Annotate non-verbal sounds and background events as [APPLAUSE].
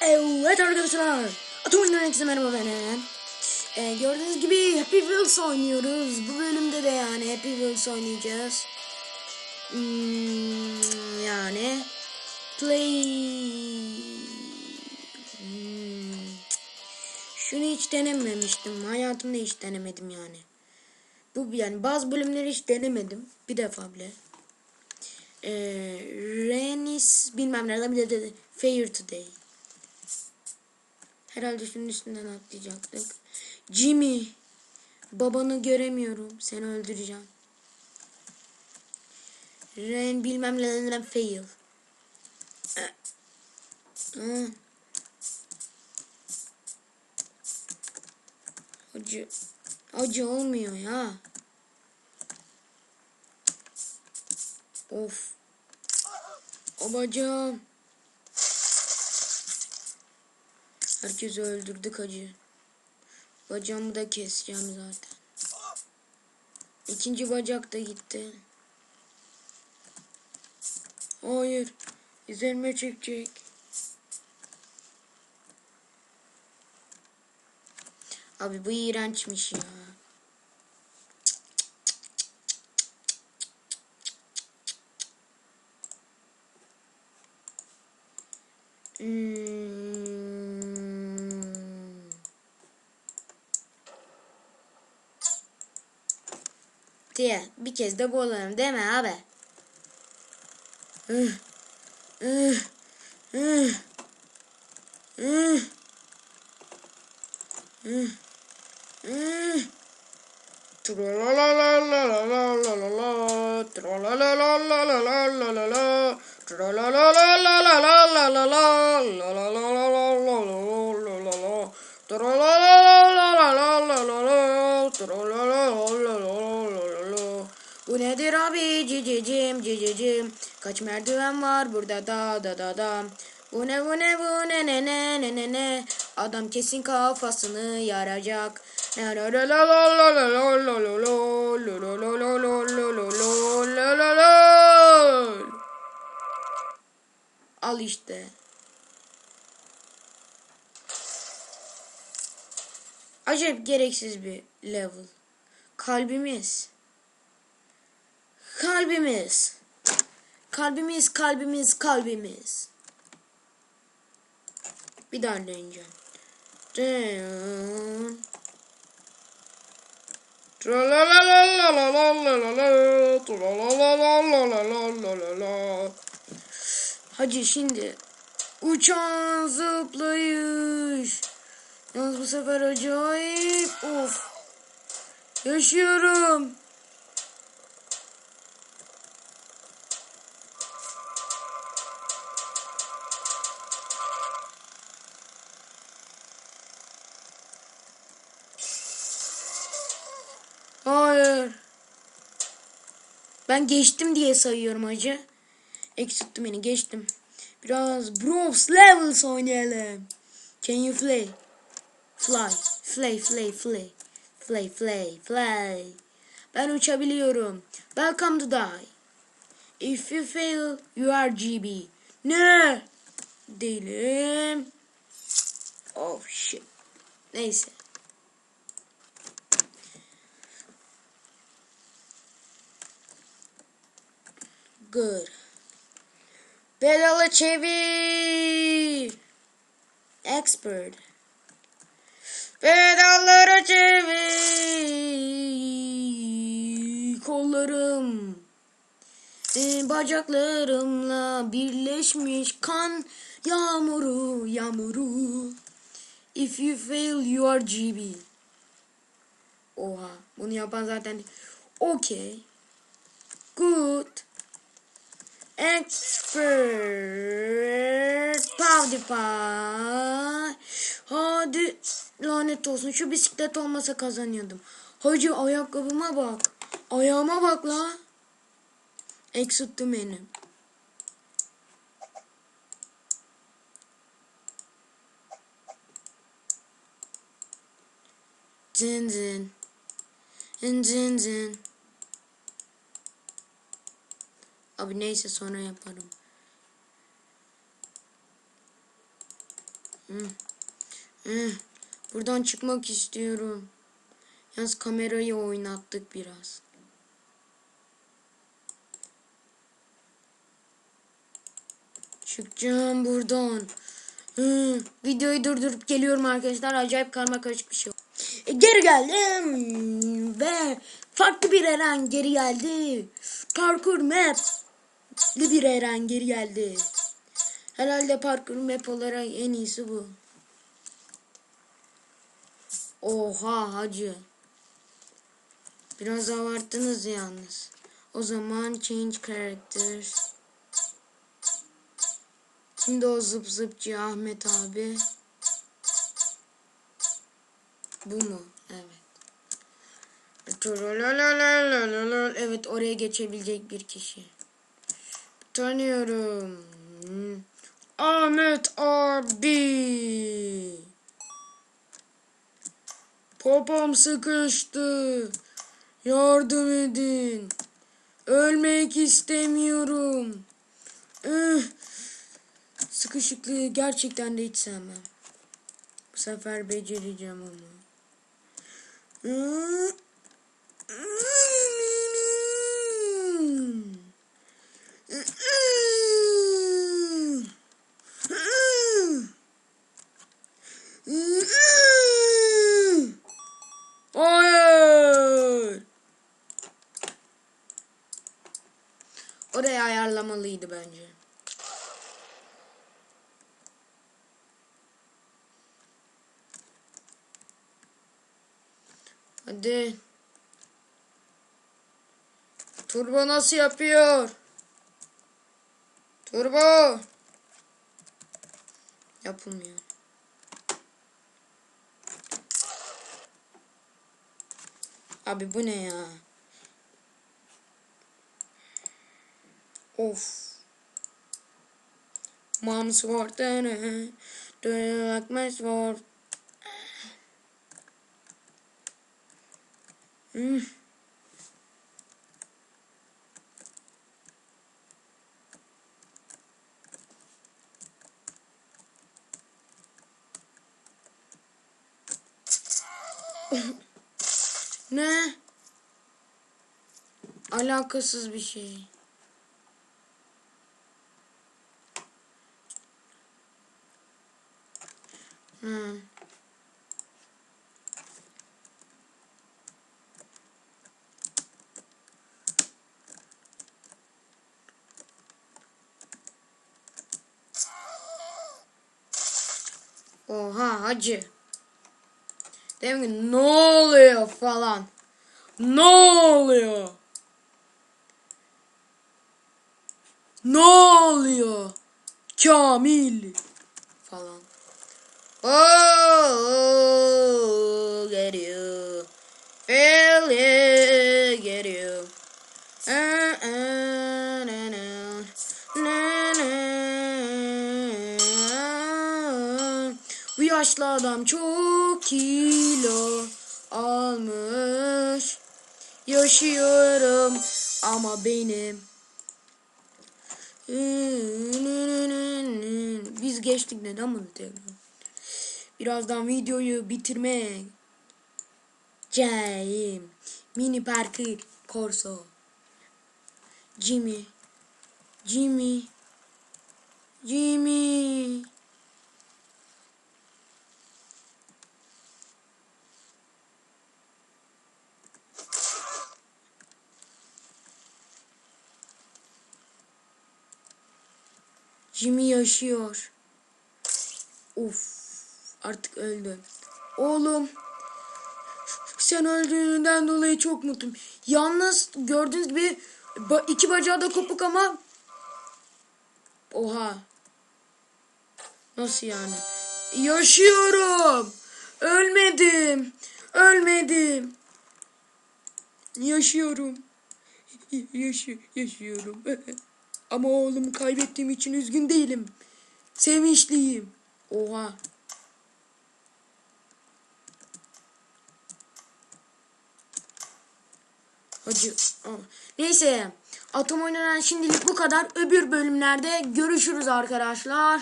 Evet arkadaşlar. Atom oyundan herkese merhaba benim. Ee, gördüğünüz gibi Happy Wheels oynuyoruz. Bu bölümde de yani Happy Wheels oynayacağız. Hmm, yani play Hmm. şunu hiç denememiştim. Hayatımda hiç denemedim yani. Bu yani bazı bölümleri hiç denemedim. Bir defa bile. Ee, Renis bilmem nereden bir de Fair Today. Herhalde şunun üstünden atlayacaktık. Jimmy. Babanı göremiyorum. Seni öldüreceğim. Ren bilmem nereden fail. Hı. Acı. Acı olmuyor ya. Of. O. Herkesi öldürdük acı. Bacağımı da keseceğim zaten. İkinci bacak da gitti. Hayır. Üzerime çekecek. Abi bu iğrençmiş ya. Hmm. Diye bir kez de olalım değil mi abi? Üh, cicicim cicicim Kaç merdiven var burada da da da da Bu ne bu ne bu ne ne ne ne ne ne Adam kesin kafasını yaracak Al işte. Acayip gereksiz bir level. Kalbimiz. Kalbimiz. Kalbimiz, kalbimiz, kalbimiz. Bir daha deneyeceğim. Dın. Hacı şimdi uçan zıplayış. Yalnız bu sefer acayip. Of. Yaşıyorum. Hayır. Ben geçtim diye sayıyorum hacı. Eksilttim beni geçtim. Biraz Bros Levels oynayalım. Can you fly? Fly. Fly fly fly. Fly fly fly. Ben uçabiliyorum. Welcome to die. If you fail, you are GB. Ne? Değilim. Oh shit. Neyse. Good. Pedalı çevir. Expert. Pedalları çevir. Kollarım. Bacaklarımla birleşmiş kan yağmuru yağmuru. If you fail you are GB. Oha bunu yapan zaten okay. Good. Expert PewDiePie. Hadi lanet olsun şu bisiklet olmasa kazanıyordum. Hacı ayakkabıma bak. Ayağıma bak la. Eksilttim benim. Zın zın. Zın zın zın. Abi neyse sonra yaparım. Hı. Hı. Buradan çıkmak istiyorum. Yalnız kamerayı oynattık biraz. Çıkacağım buradan. Hı. Videoyu durdurup geliyorum arkadaşlar. Acayip karma karışık bir şey. E, geri geldim ve farklı bir Eren geri geldi. Parkur map bir Eren geldi. Herhalde parkur map olarak en iyisi bu. Oha hacı. Biraz abarttınız yalnız. O zaman change characters. Şimdi o zıp zıpçı Ahmet abi. Bu mu? Evet. Evet oraya geçebilecek bir kişi. Tanıyorum. Ahmet abi. Popom sıkıştı. Yardım edin. Ölmek istemiyorum. Üh. Sıkışıklığı gerçekten de hiç sevmem. Bu sefer becereceğim ama. Üh. Hayır. Oraya ayarlamalıydı bence. Hadi. Turbo nasıl yapıyor? Turbo. Yapılmıyor. Abi bu ne ya? Of. Mom sword. Do you like my sword? Hmm. ne? Alakasız bir şey. Hmm. Oha hacı. Ki ne oluyor falan. Ne oluyor? Ne oluyor? Kamil. Oh, na. Na, na. Bu yaşlı adam çok kilo almış. Yaşıyorum ama benim. Biz geçtik neden bunu tekrar? Birazdan videoyu bitirmek. Cem. Mini parkur. Corso. Jimmy. Jimmy. Jimmy. Jimmy yaşıyor. Uf. Artık öldü. Oğlum. Sen öldüğünden dolayı çok mutluyum. Yalnız gördüğünüz gibi iki bacağı da kopuk ama Oha. Nasıl yani? Yaşıyorum. Ölmedim. Ölmedim. Yaşıyorum. Yaşı yaşıyorum. [LAUGHS] Ama oğlumu kaybettiğim için üzgün değilim. Sevinçliyim. Oha. Hacı. Aa. Neyse. Atom oynanan şimdilik bu kadar. Öbür bölümlerde görüşürüz arkadaşlar.